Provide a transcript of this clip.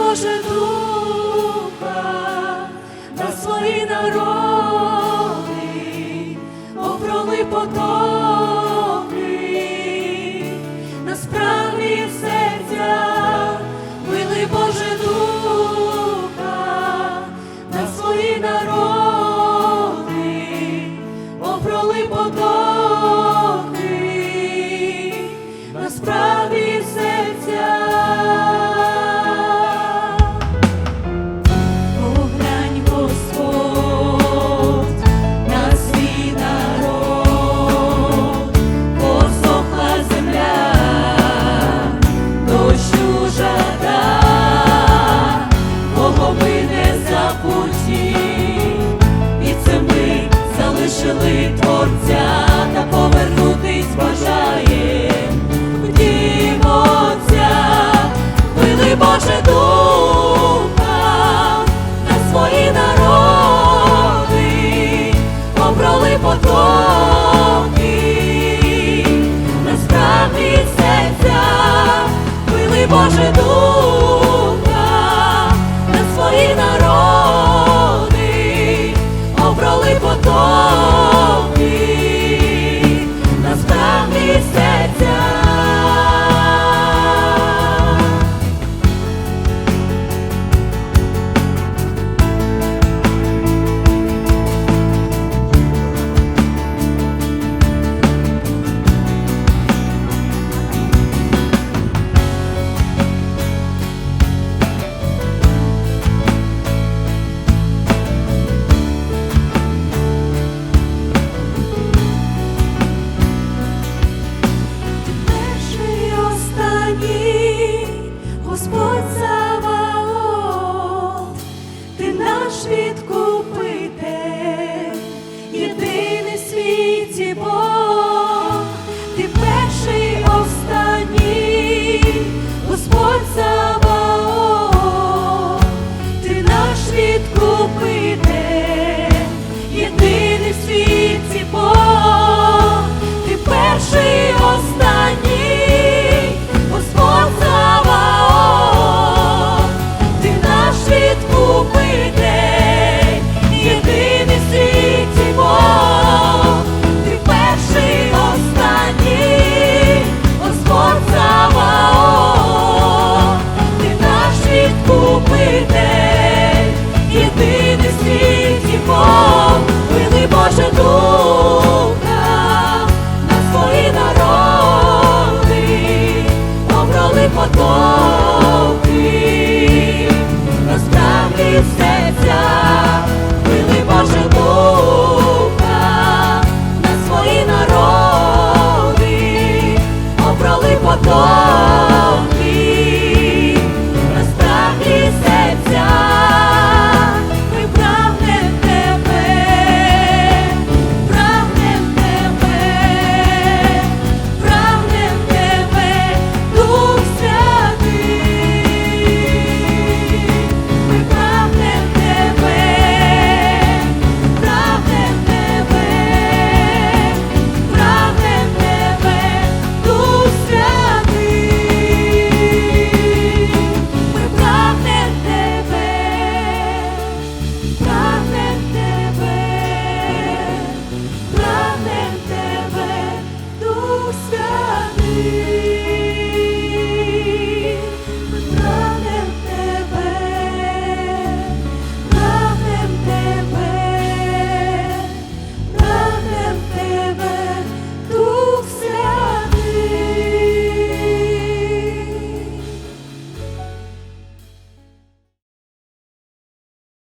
Боже духа на свої народи, опроми потоки. Творця та повернутись бажає, Дім Отця, Боже Духа на свої народи, обрали потоки, на справі серця, вили Боже Дух. Господь